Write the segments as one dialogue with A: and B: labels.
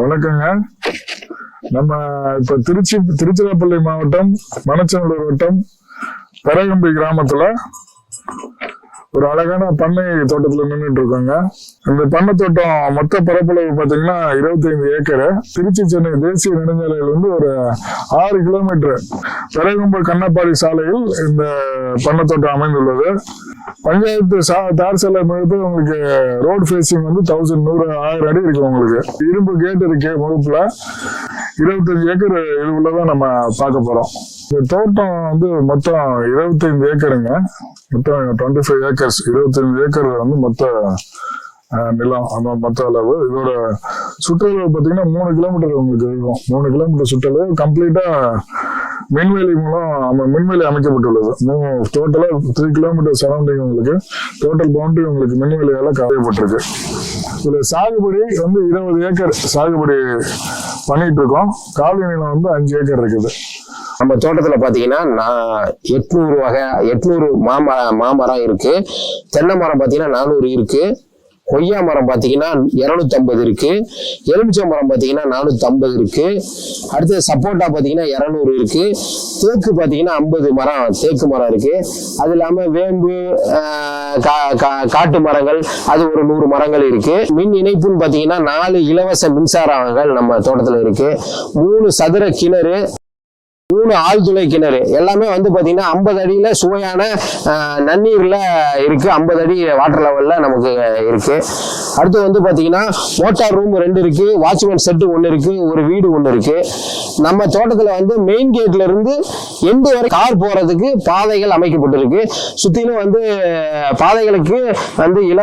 A: வணக்கங்க. நம்ம இப்ப திருச்சி திருச்சிராப்பள்ளி மாவட்டம் மணச்சநல்லூர் வட்டம் பெரகம்பி கிராமத்துல ஒரு அழகான பண்ணை தோட்டத்துல நின்றுட்டு இருக்கோங்க இந்த பண்ணை தோட்டம் மொத்த பரப்பளவு பாத்தீங்கன்னா 25 ஏக்கர். திருச்சி சென்னை தேசிய நெடுஞ்சாலையில வந்து ஒரு ஆறு கிலோமீட்டர். பெரகம்பு கண்ணப்பாடி சாலையில் இந்த பண்ணை தோட்டம் அமைந்துள்ளது. பஞ்சாயத்து சா- தார் சாலை முழுப்பு உங்களுக்கு ரோடு ஃபேஸிங் வந்து தௌசண்ட் நூறு ஆயிரம் அடி இருக்கு உங்களுக்கு. இரும்பு கேட் இருக்கு முழுப்புல இருபத்தஞ்சு ஏக்கர் இது உள்ளதான் நம்ம பார்க்க போறோம். இந்த தோட்டம் வந்து மொத்தம் இருபத்தைந்து ஏக்கருங்க. மொத்தம் டுவெண்ட்டி ஃபைவ் ஏக்கர்ஸ். இருபத்தஞ்சு ஏக்கர் வந்து மொத்த அஹ், நிலம் அந்த மொத்த அளவு. இதோட சுற்றளவு பார்த்தீங்கன்னா மூணு கிலோமீட்டர் உங்களுக்கு இருக்கும். மூணு கிலோமீட்டர் சுற்றளவு கம்ப்ளீட்டா மின்வேலி மூலம் அம- மின்வேலி அமைக்கப்பட்டுள்ளது. டோட்டலா த்ரீ கிலோமீட்டர் சரௌண்டிங் உங்களுக்கு டோட்டல் பவுண்டரி உங்களுக்கு மின்வேலியால காயப்பட்டிருக்கு இதுல சாகுபடி வந்து இருபது ஏக்கர் சாகுபடி பண்ணிட்டு இருக்கோம். காலி நிலம் வந்து அஞ்சு ஏக்கர் இருக்குது.
B: நம்ம தோட்டத்தில் பார்த்தீங்கன்னா நான் எட்நூறு வகை எட்நூறு மாமரம் மாமரம் இருக்குது தென்னை மரம் பார்த்தீங்கன்னா நானூறு இருக்குது கொய்யா மரம் பார்த்தீங்கன்னா இரநூத்தி ஐம்பது இருக்கு. எலுமிச்சை மரம் பார்த்தீங்கன்னா நானூத்தி ஐம்பது இருக்கு. அடுத்து சப்போட்டா பார்த்தீங்கன்னா இரநூறு இருக்கு. தேக்கு பார்த்தீங்கன்னா ஐம்பது மரம் தேக்கு மரம் இருக்கு. அது இல்லாமல் வேம்பு கா- கா- காட்டு மரங்கள் அது ஒரு நூறு மரங்கள் இருக்கு. மின் இணைப்புன்னு பார்த்தீங்கன்னா நாலு இலவச மின்சாரங்கள் நம்ம தோட்டத்தில் இருக்கு. மூணு சதுர கிணறு மூணு ஆழ்துளை கிணறு. எல்லாமே வந்து பார்த்தீங்கன்னா ஐம்பது அடியில் சுவையான நன்னீரில் இருக்குது ஐம்பது அடி வாட்டர் லெவலில் நமக்கு இருக்குது அடுத்து வந்து பார்த்தீங்கன்னா மோட்டார் ரூம் ரெண்டு இருக்குது வாட்ச்மேன் செட்டு ஒன்று இருக்குது ஒரு வீடு ஒன்று இருக்குது நம்ம தோட்டத்தில் வந்து மெயின் கேட்ல இருந்து எண்டு வரை கார் போகிறதுக்கு பாதைகள் அமைக்கப்பட்டிருக்கு. சுற்றிலும் வந்து பாதைகளுக்கு வந்து இல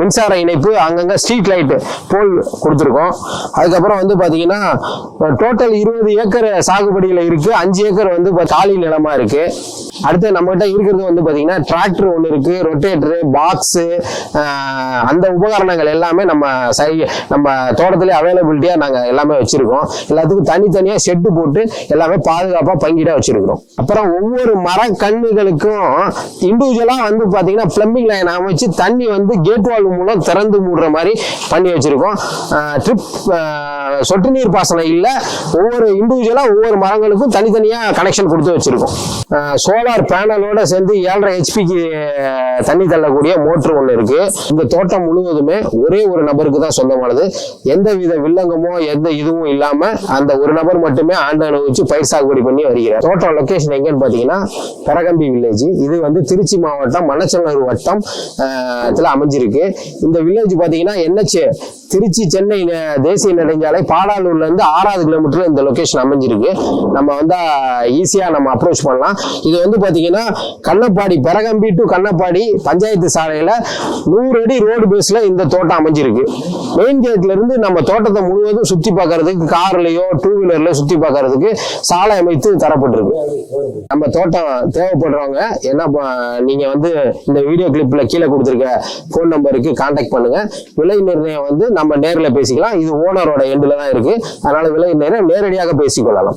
B: மின்சார இணைப்பு அங்கங்கே ஸ்ட்ரீட் லைட்டு போல் கொடுத்துருக்கோம். அதுக்கப்புறம் வந்து பார்த்தீங்கன்னா டோட்டல் இருபது ஏக்கர் சாகுபடியில் இருக்குது அஞ்சு ஏக்கர் வந்து இப்போ காலி நிலமா இருக்கு. அடுத்து நம்மகிட்ட இருக்கிறது வந்து பார்த்தீங்கன்னா டிராக்டர் ஒன்று இருக்கு ரொட்டேட்டரு பாக்ஸு அந்த உபகரணங்கள் எல்லாமே நம்ம சை நம்ம தோட்டத்திலே அவைலபிலிட்டியாக நாங்கள் எல்லாமே வச்சுருக்கோம். எல்லாத்துக்கும் தனித்தனியாக ஷெட்டு போட்டு எல்லாமே பாதுகாப்பாக பங்கிட வச்சுருக்கிறோம். அப்புறம் ஒவ்வொரு மரக்கன்றுகளுக்கும் இண்டிவிஜுவலாக வந்து பார்த்தீங்கன்னா பிளம்பிங் லைன் அமைச்சு தண்ணி வந்து கேட் வால்வு மூலம் திறந்து மூடுற மாதிரி பண்ணி வச்சுருக்கோம். ட்ரிப் சொட்டு நீர் பாசனம் இல்லை. ஒவ்வொரு இண்டிவிஜுவலாக ஒவ்வொரு மரங்களுக்கும் தனித்தனியாக கனெக்ஷன் கொடுத்து வச்சிருக்கோம். சோலார் பேனலோட சேர்ந்து ஏழரை ஹெச்பிக்கு தண்ணி தள்ளக்கூடிய மோட்ரு ஒன்று இருக்கு. இந்த தோட்டம் முழுவதுமே ஒரே ஒரு நபருக்கு தான் சொந்தமானது. எந்த வித வில்லங்கமோ எந்த இதுவும் இல்லாமல் அந்த ஒரு நபர் மட்டுமே ஆண்டு அனுபவிச்சு பயிர் சாகுபடி பண்ணி வருகிறார். தோட்டம் லொகேஷன் எங்கன்னு பார்த்தீங்கன்னா பெரகம்பி வில்லேஜ் இது வந்து திருச்சி மாவட்டம் மணச்சநல்லூர் வட்டம் இதுல அமைஞ்சிருக்கு. இந்த வில்லேஜ் பார்த்தீங்கன்னா என்னச்சு திருச்சி சென்னை தேசிய நெடுஞ்சாலை பாடாலூர்லேருந்து ஆறாவது கிலோமீட்டர் இந்த லொக்கேஷன் அமைஞ்சிருக்கு. நம்ம வந்தால் ஈஸியா நம்ம அப்ரோச் பண்ணலாம். இது வந்து பாத்தீங்கன்னா கண்ணப்பாடி பெரகம்பி டு கண்ணப்பாடி பஞ்சாயத்து சாலையில நூறு அடி ரோடு பேஸ்ல இந்த தோட்டம் அமைஞ்சிருக்கு. மெயின் கேட்லேருந்து நம்ம தோட்டத்தை முழுவதும் சுத்தி பார்க்கறதுக்கு கார்லேயோ டூ வீலர்ல சுத்தி பார்க்கறதுக்கு சாலை அமைத்து தரப்பட்டிருக்கு. நம்ம தோட்டம் தேவைப்படுறவங்க என்ன ப- நீங்க வந்து இந்த வீடியோ கிளிப்ல கீழே கொடுத்துருக்க ஃபோன் நம்பருக்கு காண்டாக்ட் பண்ணுங்க. விலை நிர்ணயம் வந்து நம்ம நேர்ல பேசிக்கலாம். இது ஓனரோட எண்டில் தான் இருக்கு. அதனால விலை நிர்ணயம் நேரடியாக பேசிக்கொள்ளலாம்